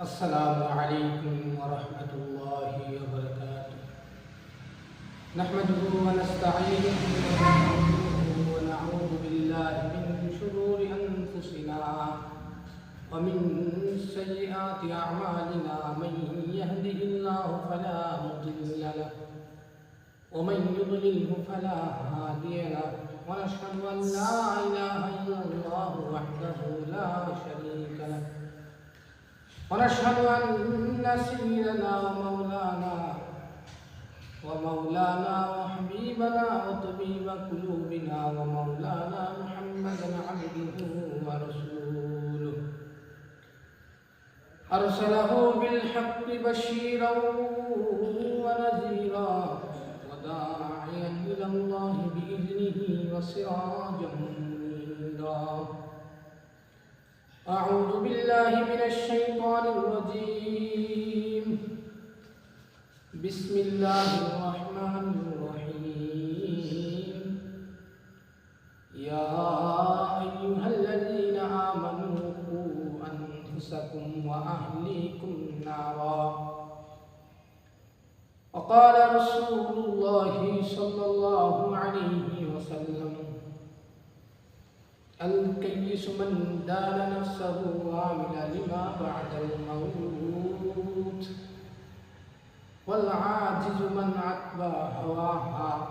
السلام عليكم ورحمة الله وبركاته. نحمده ونستعينه ونعوذ بالله من شرور أنفسنا ومن سيئات أعمالنا. من يهده الله فلا مضل له ومن يضلله فلا هادي له. ونشهد أن لا إله إلا الله وحده لا شريك له. ونشهد أن سيدنا ومولانا ومولانا وحبيبنا وطبيب قلوبنا ومولانا محمدا عبده ورسوله. أرسله بالحق بشيرا الله الرحمن الرحيم. يا أيها الذين آمنوا قوا أنفسكم وأهليكم نارا. وقال رسول الله صلى الله عليه وسلم الكيس من دان نفسه وعمل لما بعد الموت. والعاجز من أتبع هواها.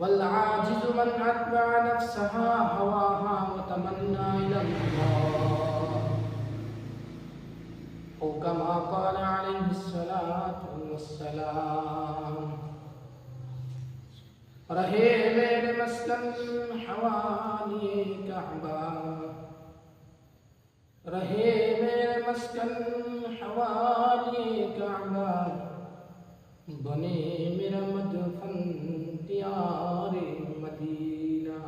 والعاجز من أتبع نفسها هواها وتمنى إلى الله. أو كما قال عليه الصلاة والسلام. رہے المسلم حواني كعبان رہے میرے مسکن حوالی کعبہ بنے میرا مدفن دیار مدینہ۔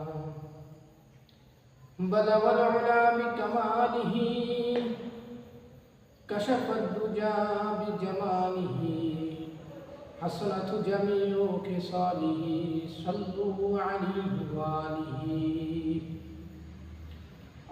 بلو العلا بکمالہ کشف الدجا بجمالہ حسنت جمیع کسالہ صلو علیہ وآلہ۔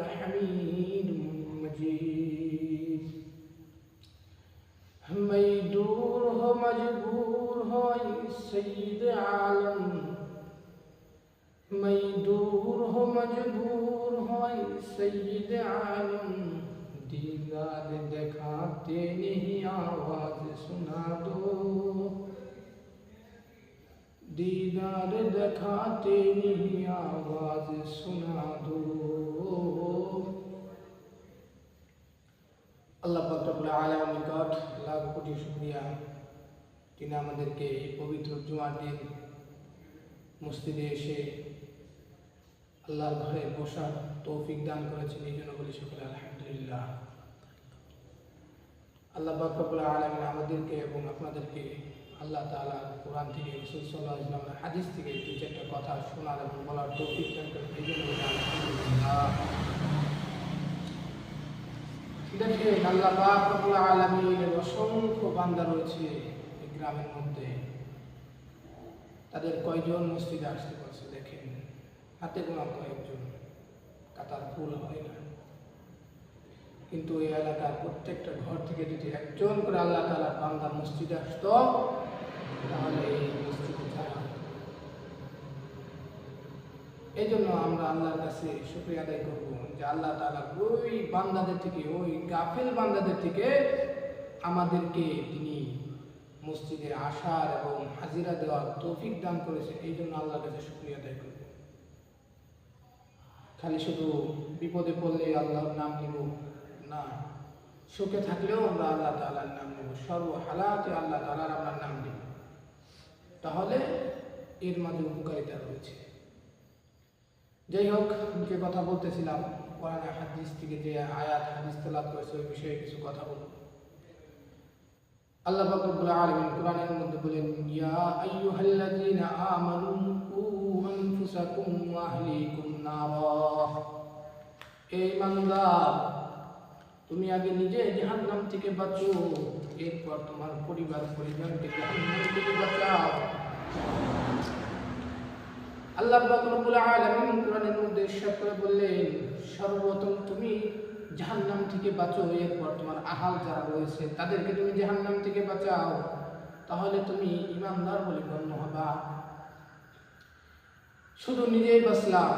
إنك حميد مجيد. مجدور ہو مجبور ہو سيد عالم. ميدور هو مجبور هو ہو سيد عالم. دیدار دکھاتے نہیں، آواز سنا دو. دیدار دکھاتے نہیں، آواز سنا دو. আল্লাহ পাকরবুল আলম নিকট লাখ কোটি শুক্রিয়া। তিনি আমাদেরকে এই পবিত্র জুমার দিন মসজিদে এসে আল্লাহর ঘরে বসার তৌফিক দান করেছেন, এই জন্য বলি সকলে আলহামদুলিল্লাহ। আল্লাহ বাকরবুল আলমিন আমাদেরকে এবং আপনাদেরকে আল্লাহ তালা কোরআন থেকে, রসুল সাল্লাহ ইসলামের হাদিস থেকে দু চারটা কথা শোনার এবং বলার তৌফিক আল্লাহ বাকরবুল আলমিনের অসংখ্য বান্দা রয়েছে এই গ্রামের মধ্যে। তাদের কয়জন মসজিদে আসতে পারছে দেখেন। হাতে গোনা কয়েকজন। কাতার ফুল হয় না। কিন্তু এই এলাকার প্রত্যেকটা ঘর থেকে যদি একজন করে আল্লাহ তালা বান্দা মসজিদে আসত এই জন্য আমরা আল্লাহর কাছে শুক্রিয়া আদায় করব যে আল্লাহ ওই বান্দাদের থেকে, ওই গাফেল বান্দাদের থেকে আমাদেরকে তিনি মসজিদে আসার এবং হাজিরা দেওয়ার তৌফিক দান করেছে এই জন্য আল্লাহর কাছে শুক্রিয়া আদায় করব। খালি শুধু বিপদে পড়লে আল্লাহর নাম নিব না, সুখে থাকলেও আমরা আল্লাহ তালার নাম নেব। সর্ব হালাতে আল্লাহ তালার আমরা নাম নিব। তাহলে এর মাঝে উপকারিতা রয়েছে। যাই হোক, যে কথা বলতেছিলাম, কোরআন হাদিস থেকে যে আয়াত, হাদিস তেলাপ করেছে, ওই বিষয়ে কিছু কথা বলব। আল্লাহ পাক রব্বুল আলামিন কোরআনের মধ্যে বলেন, ইয়া আইয়ুহাল্লাযীনা আমানু কু আনফুসাকুম ওয়া আহলিকুম নারা। এই ইমানদার, তুমি আগে নিজে জাহান্নাম থেকে বাঁচো। এরপর তোমার পরিবার, পরিজনকে থেকে বাঁচাও। আল্লাহ রব্বুল আলামিন করে বললেন, সর্বপ্রথম তুমি জাহান্নাম থেকে বাঁচো, এরপর তোমার আহাল যারা রয়েছে তাদেরকে তুমি জাহান্নাম থেকে বাঁচাও। তাহলে তুমি ইমানদার বলে গণ্য হবা। শুধু নিজেই বাঁচলাম,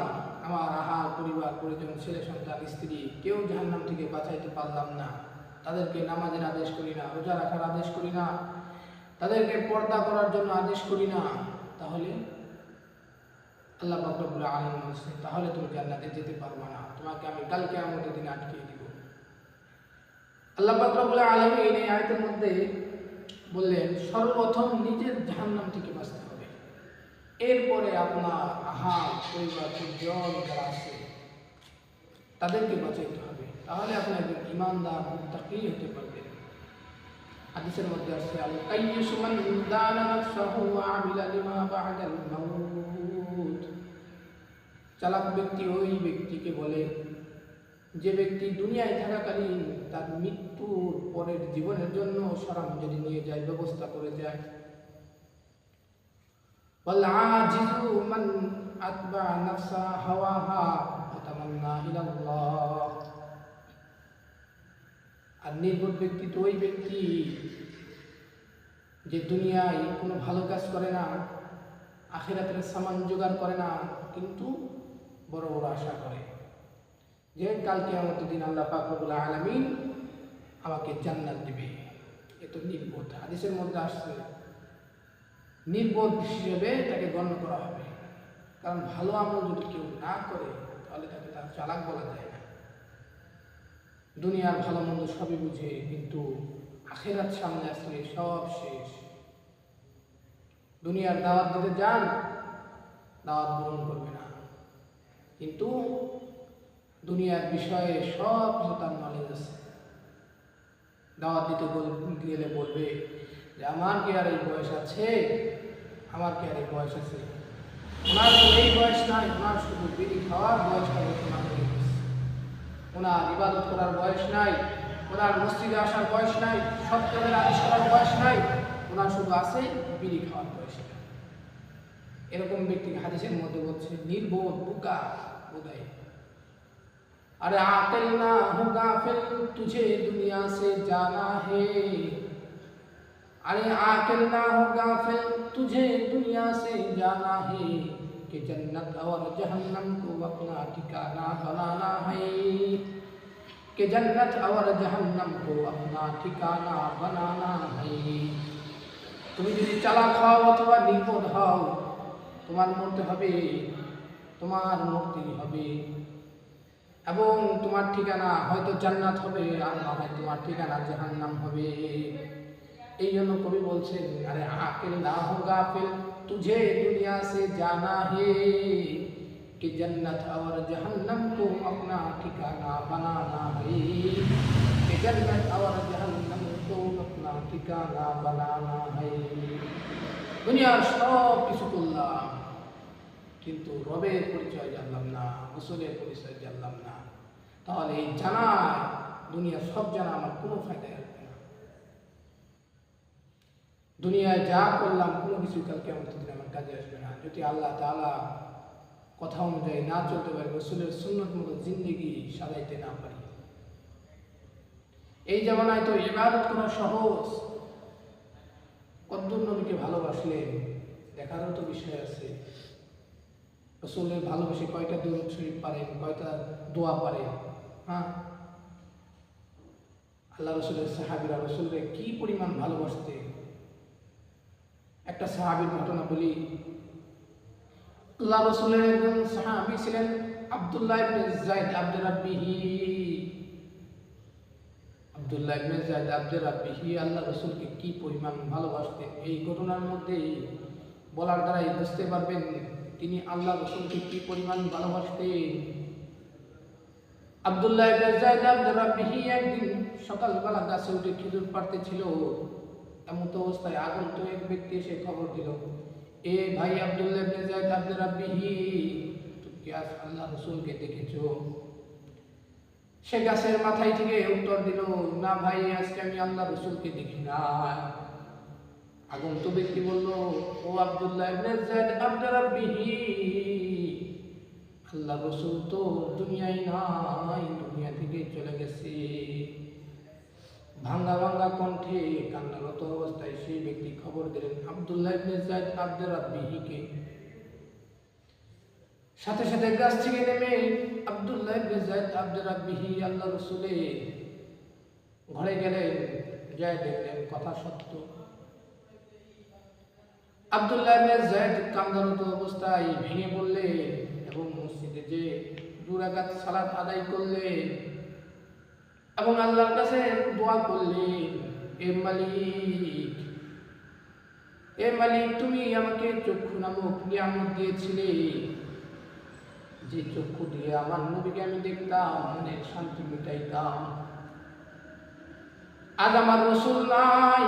আমার আহার পরিবার, পরিজন, ছেলে, সন্তান, স্ত্রী, কেউ জাহান্নাম থেকে বাঁচাইতে পারলাম না। তাদেরকে নামাজের আদেশ করি না, রোজা রাখার আদেশ করি না, তাদেরকে পর্দা করার জন্য আদেশ করি না, তাহলে আল্লাহ বাকরবুল আলম বলছে, তাহলে তুমি জান্নাতে যেতে পারবে না, তোমাকে আমি কালকে আমাদের দিনে আটকিয়ে দিব। আল্লাহ বাকরবুল আলম এই আয়তের মধ্যে বললেন, সর্বপ্রথম নিজের জাহান্নাম থেকে বাঁচতে হবে। এরপরে আপনার আহার, পরিবার যারা আছে, তাদেরকে বাঁচাইতে হবে। তাহলে আপনি একজন ইমানদার মুক্তাকি হতে পারবে। হাদিসের মধ্যে আসছে আল কাইয়িস মান দালা নাফসাহু ওয়া আমিলা লিমা বা'দাল মাউত। চালাক ব্যক্তি ওই ব্যক্তিকে বলে, যে ব্যক্তি দুনিয়ায় থাকাকালীন তার মৃত্যুর পরের জীবনের জন্য সরামজলি নিয়ে যায়, ব্যবস্থা করে যায়। বল আজিজু মান আতবা নাফসা হাওয়াহা তামান্না ইলাল্লাহ। আর নির্বোধ ব্যক্তি তো ওই ব্যক্তি যে দুনিয়ায় কোনো ভালো কাজ করে না, আখেরাতের সামান জোগাড় করে না, কিন্তু বড় বড় আশা করে। যে কালকে আমাদের দিন আল্লাহ পাকরুল আলমিন আমাকে জান্নাত দিবে। এ তো নির্বোধ। হাদিসের মধ্যে আসছে, নির্বোধ হিসেবে তাকে গণ্য করা হবে। কারণ ভালো আমল যদি কেউ না করে, তাহলে তাকে তার চালাক বলা যায়। দুনিয়ার ভালো মন্দ সবই বুঝে, কিন্তু আখেরাত সামনে আসলে সব শেষ। দুনিয়ার দাওয়াত দিতে যান, দাওয়াত গ্রহণ করবে না। কিন্তু দুনিয়ার বিষয়ে সব তার নলেজ আছে। দাওয়াত দিতে গেলে বলবে যে, আমার কি আর এই বয়স আছে? আমার কি আর এই বয়স আছে? ওনার এই বয়স নাই, ওনার শুধু বিড়ি খাওয়ার বয়সটা বর্তমান আপনার ইবাদত করার বয়স নাই, ওনার মসজিদে আসার বয়স নাই সপ্তাহের আদেশ করার বয়স নাই, ওনার শুধু আছে বিড়ি খাওয়ার বয়স। এরকম ব্যক্তি হাদিসের মধ্যে বলছে, নির্বোধ, বুকা উদয় আরে আতেল না হুকা ফেল তুঝে দুনিয়া সে জানা হে। আরে আতেল না হুকা ফেল তুঝে দুনিয়া সে জানা হে। کہ جنت اور جہنم کو اپنا ٹھکانہ بنانا ہے کہ جنت اور جہنم کو اپنا ٹھکانہ بنانا ہے তুমি যদি চালা খাও অথবা নিপদ হও, তোমার মরতে হবে, তোমার মূর্তি হবে। এবং তোমার ঠিকানা হয়তো জান্নাত হবে, আর না হয় তোমার ঠিকানা জাহান্নাম হবে। এই জন্য কবি বলছেন, আরে আকেল না হোক আপেল تجھے دنیا سے جانا ہے کہ جنت اور جہنم کو اپنا ٹھکانا بنانا ہے۔ کہ جنت اور جہنم کو اپنا ٹھکانا بنانا ہے۔ دنیا سب কিছু করলাম কিন্তু রবের পরিচয় জানলাম না রসুলের পরিচয় জানলাম না তাহলে জানা দুনিয়া সব জানা আমার কোনো ফায়দা দুনিয়ায় যা করলাম, কোনো কিছু কালকে আমার দিন আমার কাজে আসবে না। যদি আল্লাহ তাআলা কথা অনুযায়ী না চলতে পারি, রসুলের সুন্নত মতো জিন্দিগি সাজাইতে না পারি। এই জামানায় তো ইবাদত করা সহজ। কদ্দুর নবীকে ভালোবাসলেন দেখারও তো বিষয় আছে। রসুলের ভালোবেসে কয়টা দূর শরীফ পারেন, কয়টা দোয়া পারেন হ্যাঁ? আল্লাহ রসুলের সাহাবিরা রসুলের কি পরিমাণ ভালোবাসতে একটা সাহাবির ঘটনা বলি। আল্লাহ রসুলের একজন সাহাবি ছিলেন আল্লাহ রসুলকে কি পরিমাণ ভালোবাসতেন এই ঘটনার মধ্যেই বলার দ্বারাই বুঝতে পারবেন তিনি আল্লাহ রসুলকে কি পরিমাণ ভালোবাসতেন। আব্দুল্লাহ ইবনে একদিন সকালবেলা গাছে উঠে খেজুর পাড়তে ছিল। এমন তো অবস্থায় আগন্ত এক ব্যক্তি এসে খবর দিল, এ ভাই আব্দুল্লাহ ইবনে যায়েদ আব্দুর রাব্বিহি আজ আল্লাহ রসুলকে দেখেছ? সে গাছের মাথায় থেকে উত্তর দিল, না ভাই, আজকে আমি আল্লাহ রসুলকে দেখি না আগন্ত ব্যক্তি বলল, ও আব্দুল্লাহ ইবনে যায়েদ আব্দুর রাব্বিহি আল্লাহ রসুল তো দুনিয়ায় নাই, দুনিয়া থেকে চলে গেছে। ভাঙ্গা ভাঙ্গা কণ্ঠে কান্নারত অবস্থায় সেই ব্যক্তি খবর দিলেন আব্দুল্লাহ ইবনে যায়েদ আব্দুর রাব্বিহিকে সাথে সাথে গাছ থেকে নেমে আব্দুল্লাহ ইবনে যায়েদ আব্দুর রাব্বিহি আল্লাহ রসুলে ঘরে গেলেন, যায় দেখলেন কথা সত্য। আব্দুল্লাহ ইবনে যায়েদ কান্দারত অবস্থায় ভেঙে পড়লেন এবং মসজিদে যে দুরাকাত সালাত আদায় করলেন এবং আল্লাহর কাছে দোয়া করলেন এ মালিক এ মালিক, তুমি আমাকে চক্ষু নামক নিয়ামত দিয়েছিলে। যে চক্ষু দিয়ে আমার নবীকে আমি দেখতাম, মনের শান্তি মিটাইতাম। আজ আমার রসুল নাই,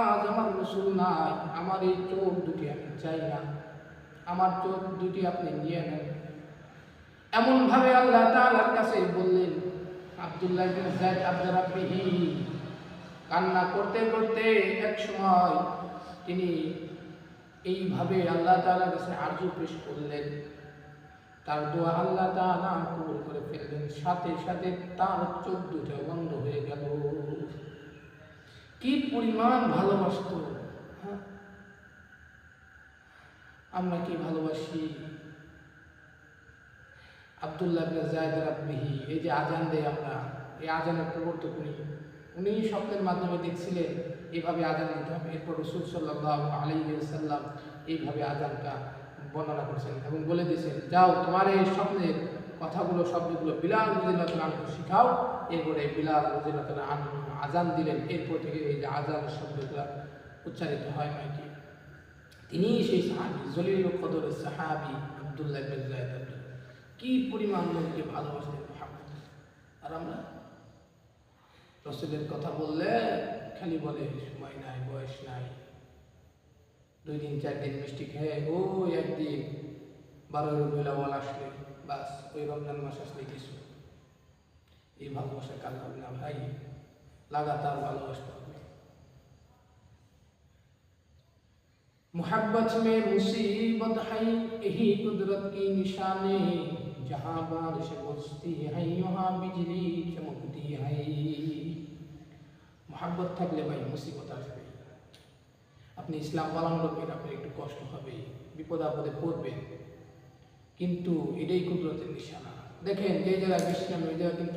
আজ আমার রসুল নাই, আমার এই চোখ দুটি আমি চাই না। আমার চোখ দুটি আপনি নিয়ে নেন। এমন ভাবে আল্লাহ তাআলার কাছে বললেন আব্দুল্লাহ বিন যায়েদ কান্না করতে করতে এক সময় তিনি এইভাবে আল্লাহ তাআলার কাছে আরজু পেশ করলেন। তার দোয়া আল্লাহ তাআলা কবুল করে ফেললেন। সাথে সাথে তার চোখ দুটো বন্ধ হয়ে গেল। কি পরিমাণ ভালোবাসতো হ্যাঁ? আমরা কি ভালোবাসি? আব্দুল্লাহ যায়েদ রাব্বিহি, এই যে আজান দেয় আমরা, এই আজানের প্রবর্তক উনি উনি স্বপ্নের মাধ্যমে দেখছিলেন এইভাবে আজান দিতে হবে। এরপর রসুল সাল্লাহ এইভাবে আজানটা বর্ণনা করছেন এবং বলে দিয়েছেন, যাও, তোমার এই স্বপ্নের কথাগুলো, শব্দগুলো বিলাল রুজিনাতুল আনহু শিখাও। এরপরে বিলাল রুজিনাতুল আজান দিলেন। এরপর থেকে এই যে আজান শব্দগুলো উচ্চারিত হয় নাকি। তিনি সেই সাহাবি জলিল কদর সাহাবি আব্দুল্লাহ কি পরিমাণ লোককে ভালোবাসতেন মোহাম্মদ আর আমরা রসুলের কথা বললে খালি বলে, সময় নাই, বয়স নাই। দুই দিন, চার দিন মিষ্টি খেয়ে ও একদিন বারো রবিলাওয়াল আসলে, বাস, ওই রমজান মাস আসলে কিছু। এই ভালোবাসা কাজ হবে না ভাই? লাগাতার ভালোবাসতে হবে। মোহাব্বত মে মুসিবত হাই, এহি কুদরত কি নিশানে। जहाँ बारिश बरसती है वहाँ बिजली चमकती है মোহাব্বত থাকলে ভাই মুসিবত আসবে আপনি ইসলাম পালন করবেন আপনার একটু কষ্ট হবে বিপদ আপদে পড়বেন কিন্তু এটাই কুদরতের নিশানা দেখেন যে জায়গায় বৃষ্টি নামে ওই জায়গায় কিন্তু